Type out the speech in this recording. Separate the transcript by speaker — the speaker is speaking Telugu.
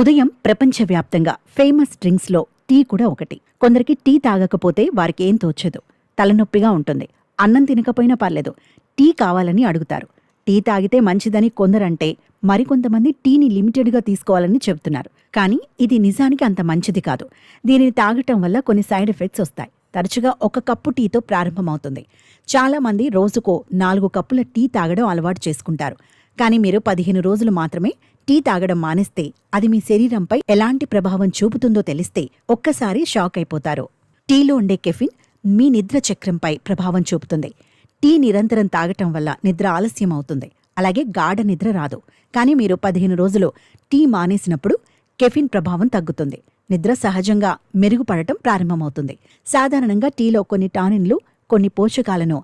Speaker 1: ఉదయం ప్రపంచవ్యాప్తంగా ఫేమస్ డ్రింక్స్లో టీ కూడా ఒకటి. కొందరికి టీ తాగకపోతే వారికి ఏం తోచదు. తలనొప్పిగా ఉంటుంది. అన్నం తినకపోయినా పర్లేదు. టీ కావాలని అడుగుతారు. టీ తాగితే మంచిదని కొందరంటే మరికొంతమంది టీని లిమిటెడ్గా తీసుకోవాలని చెబుతున్నారు. కానీ ఇది నిజానికి అంత మంచిది కాదు. దీనిని తాగటం వల్ల కొన్ని సైడ్ ఎఫెక్ట్స్ వస్తాయి. తరచుగా ఒక కప్పు టీతో ప్రారంభమవుతుంది. చాలామంది రోజుకో నాలుగు కప్పుల టీ తాగడం అలవాటు చేసుకుంటారు. కానీ మీరు పదిహేను రోజులు మాత్రమే టీ తాగడం మానేస్తే అది మీ శరీరంపై ఎలాంటి ప్రభావం చూపుతుందో తెలిస్తే ఒక్కసారి షాక్ అయిపోతారు. టీలో ఉండే కెఫిన్ మీ నిద్ర చక్రంపై ప్రభావం చూపుతుంది. టీ నిరంతరం తాగటం వల్ల నిద్ర ఆలస్యం అవుతుంది. అలాగే గాఢ నిద్ర రాదు. కానీ మీరు పదిహేను రోజులు టీ మానేసినప్పుడు కెఫిన్ ప్రభావం తగ్గుతుంది. నిద్ర సహజంగా మెరుగుపడటం ప్రారంభమవుతుంది. సాధారణంగా టీలో కొన్ని టానిన్లు కొన్ని పోషకాలను